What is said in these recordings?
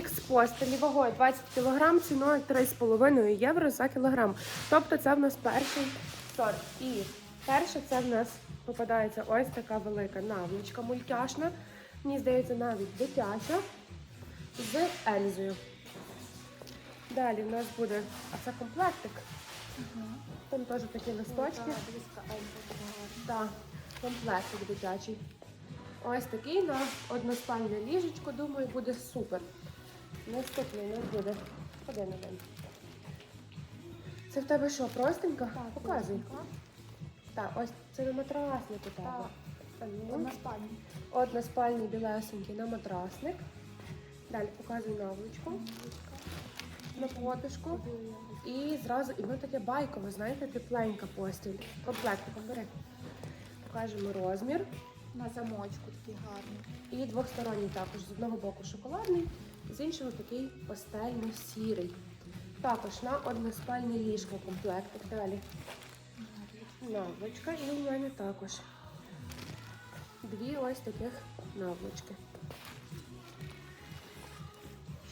Мікс постелі вагою 20 кг, ціною 3,5 євро за кілограм. Тобто це в нас перший сорт. І перше це в нас попадається ось така велика наволочка мультяшна. Мені здається, навіть дитяча з Ельзою. Далі в нас буде, а це комплектик. Там теж такі листочки. Так, комплектик дитячий. Ось такий на односпальне ліжечко, думаю, буде супер. Наступний у нас буде. Ходи на день. Це в тебе що, простенька? Показуй. Так, ось це на матрасник у тебе. Так. А ну. На спальні. Односпальний білесенький на матрасник. Далі показуй наволочку на потишку. І зразу, і воно таке байкове, знаєте, тепленька постіль. Комплектиком бери. Покажемо розмір. На замочку такий гарний. І двосторонній також. З одного боку шоколадний, з іншого такий пастельно-сірий. Також на односпальне ліжко комплектик. Далі. Наволочка і у мене також. Дві ось таких наволочки.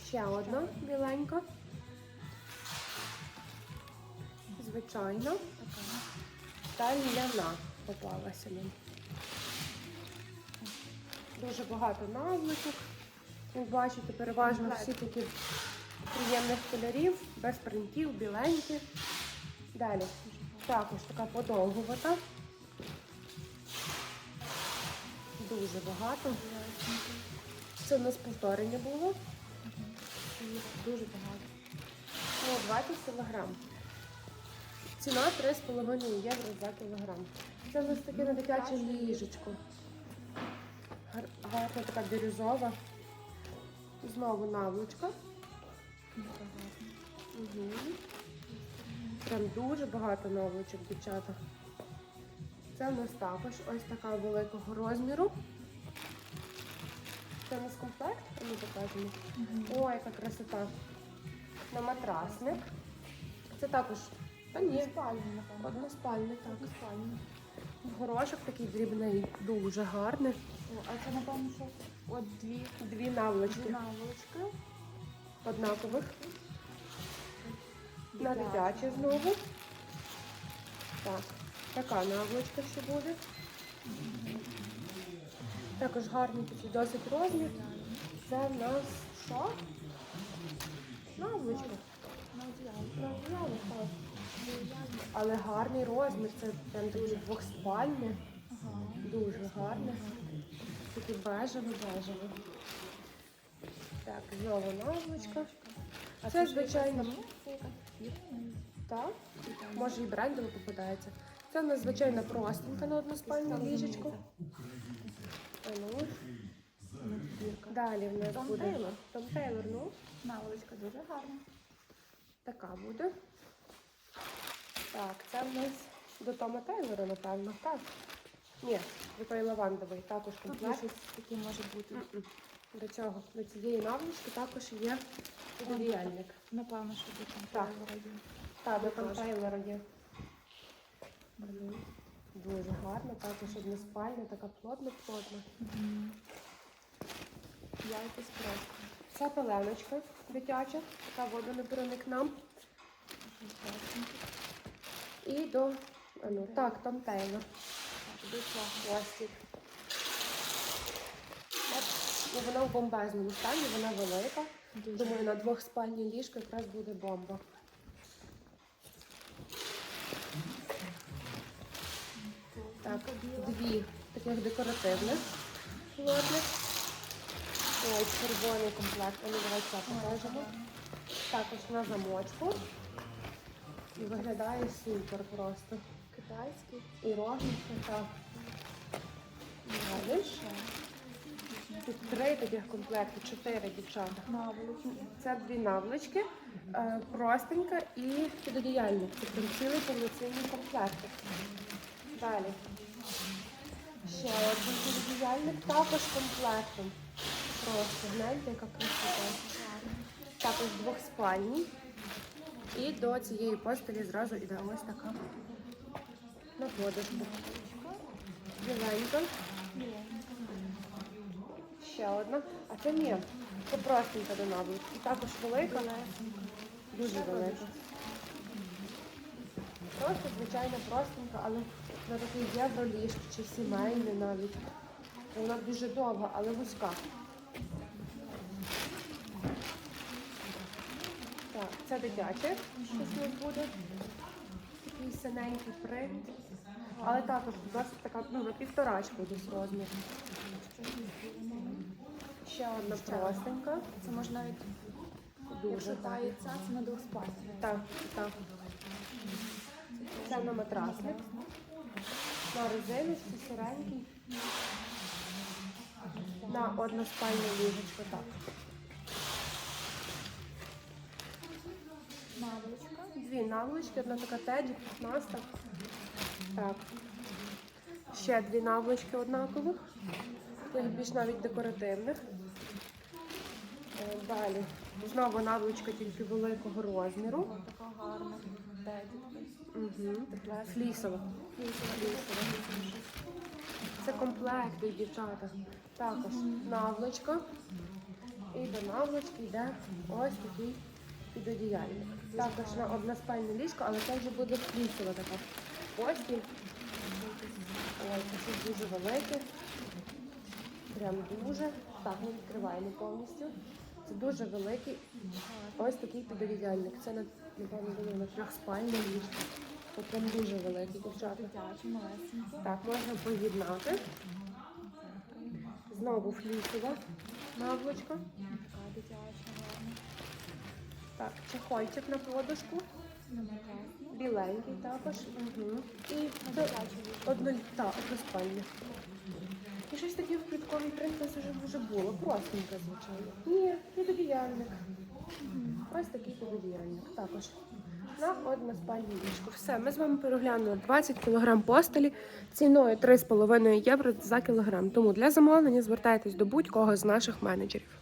Ще одна біленька. Звичайно. Та ляна попалася мені. Дуже багато наволочок. Як бачите, переважно всі такі приємних кольорів, без принтів, біленькі. Далі. Також така подовгувата. Дуже багато. Це у нас повторення було. Дуже багато. О, 20 кілограм. Ціна 3,5 євро за кілограм. Це у нас таке на дитяче ліжечко. Гар- Гарна така бірюзова. Знову наволочка. Угу. Прям дуже багато наволочок, дівчата. Це у нас також ось така великого розміру. Це у нас комплект, ми покажемо. О, яка красота. На матрасник. Це також. Та ні, односпальний, так. Спальні. Горошок такий дрібний, дуже гарний. О, а це, напевно, що от дві, Дві наволочки дві наволочки. однакових. На дитячі знову. Так, така наволочка ще буде. Також гарний такий досить розмір. Це в нас що? Наволочка. На Але гарний розмір, це прям такий двохспальний. Ага. Дуже гарне. Таке бежеве, бежеве. Так, знову наволочка. А Це, звичайно, так. Може і брендово попадається. Це звичайна простенька на односпальне ліжечко. А ну. Далі в нас буде. Том Тейлор, ну, Наволочка дуже гарна. така буде. Так, це в нас до Тома Тейлора, напевно, так. Ні, до той лавандовий, також Тут комплект. таке може бути. М-м. До цього, до цієї наволочки також є підодіяльник. Напевно, що до Так. Тейлора є. Так, до Том Теж. Тейлора є. Дуже гарно, також односпальна, така плотна-плотна. Мгм. Якось просто. Це пеленочка дитяча, така водонепроникна. І до, ну, так, Том Тейлор. Пластик. Ну, вона в бомбезному стані, вона велика. Дуже. Думаю, на двохспальне ліжко якраз буде бомба. Так, дві таких декоративних плотних. Ой, червоний комплект. А ну давай покажемо. Також на замочку. І виглядає супер просто. Китайський. І рожничка так. Далі. Тут три таких комплекти, чотири дівчата. Наволочки. Це дві наволочки, е, простенька і підодіяльник. Це прям цілий повноцінний комплект. Далі. Ще один підодіяльник, також комплектом. Просто гляньте, яка красота. Також двохспальні. І до цієї постелі зразу йде ось така на подушку. Ще одна. А це ні. Це простенька до наволочки. Також велика, Білесенька. дуже велика. Просто звичайно простенька, але на такий євроліж чи сімейний навіть. Вона дуже довга, але вузька. Так, це дитяче, щось у нас буде. Такий синенький принт. Але також досить така, ну, на півторачку десь розмір. Ще одна простенька. Це можна навіть, якщо тається, це на двоспальні. Так, так. Це на матрасник. На резиночці сіренький. На односпальне ліжечко, так. Наволочка. Дві наволочки, одна така теді, 15. Так. Ще дві наволочки однакових. Таких більш навіть декоративних. Е, Далі. Знову наволочка тільки великого розміру. Така гарна. Угу. Флісова. Це комплекти, дівчата. Також наволочка. І до наволочки йде ось такий підодіяльник. Також на односпальне ліжко, але це вже буде флісова така постіль. Ой, це дуже велике. Прям дуже. Так, ми відкриваємо повністю. Це дуже великий ось такий підодіяльник. Це на- напевно на трьохспальне ліжко. Прям дуже великий, дівчата. Так, можна поєднати. Знову флісова наволочка. Така дитяча. Так, чехольчик на подушку. Біленький також. Угу. І одно, та, односпальне. І щось таке в квітковій принтес вже, вже було. Простеньке, звичайно. Ні, підодіяльник. Ось такий підодіяльник. Також на односпальне ліжко. Все, ми з вами переглянули 20 кг постелі ціною 3,5 євро за кілограм. Тому для замовлення звертайтесь до будь-кого з наших менеджерів.